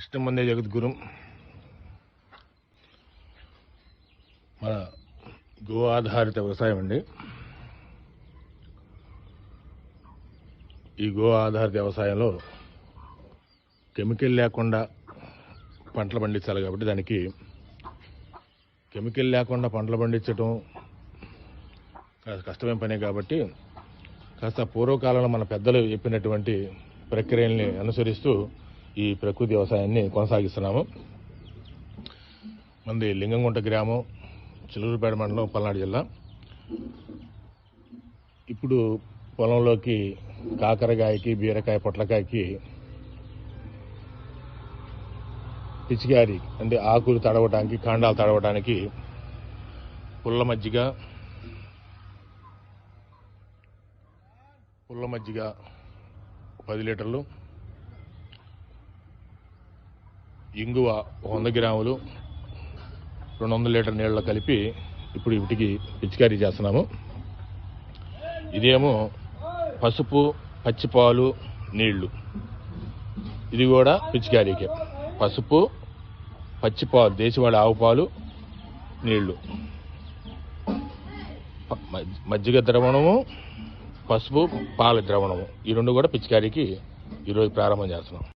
కృష్ణమందే జగద్గురు మన గో ఆధారిత వ్యవసాయం అండి. ఈ గో ఆధారిత వ్యవసాయంలో కెమికల్ లేకుండా పంటలు పండించాలి కాబట్టి దానికి కెమికల్ లేకుండా పంటలు పండించడం కాస్త కష్టమైన పనే కాబట్టి కాస్త పూర్వకాలంలో మన పెద్దలు చెప్పినటువంటి ప్రక్రియల్ని అనుసరిస్తూ ఈ ప్రకృతి వ్యవసాయాన్ని కొనసాగిస్తున్నాము. మంది లింగంగుంట గ్రామం చిలురుపేట మండలం పల్నాడు జిల్లా. ఇప్పుడు పొలంలోకి కాకరకాయకి బీరకాయ పొట్లకాయకి పిచికారి అంటే ఆకులు తడవటానికి కాండాలు తడవటానికి పుల్ల మజ్జిగ పుల్ల మజ్జిగ పది లీటర్లు ఇంగువ వంద గ్రాములు రెండు వందల లీటర్ నీళ్ళలో కలిపి ఇప్పుడు వీటికి పిచికారీ చేస్తున్నాము. ఇదేమో పసుపు పచ్చిపాలు నీళ్ళు. ఇది కూడా పిచికారీకే. పసుపు పచ్చిపాలు దేశవాళి ఆవు పాలు నీళ్ళు మజ్జిగ ద్రవణము పసుపు పాల ద్రవణము. ఈ రెండు కూడా పిచికారీకి ఈరోజు ప్రారంభం చేస్తున్నాం.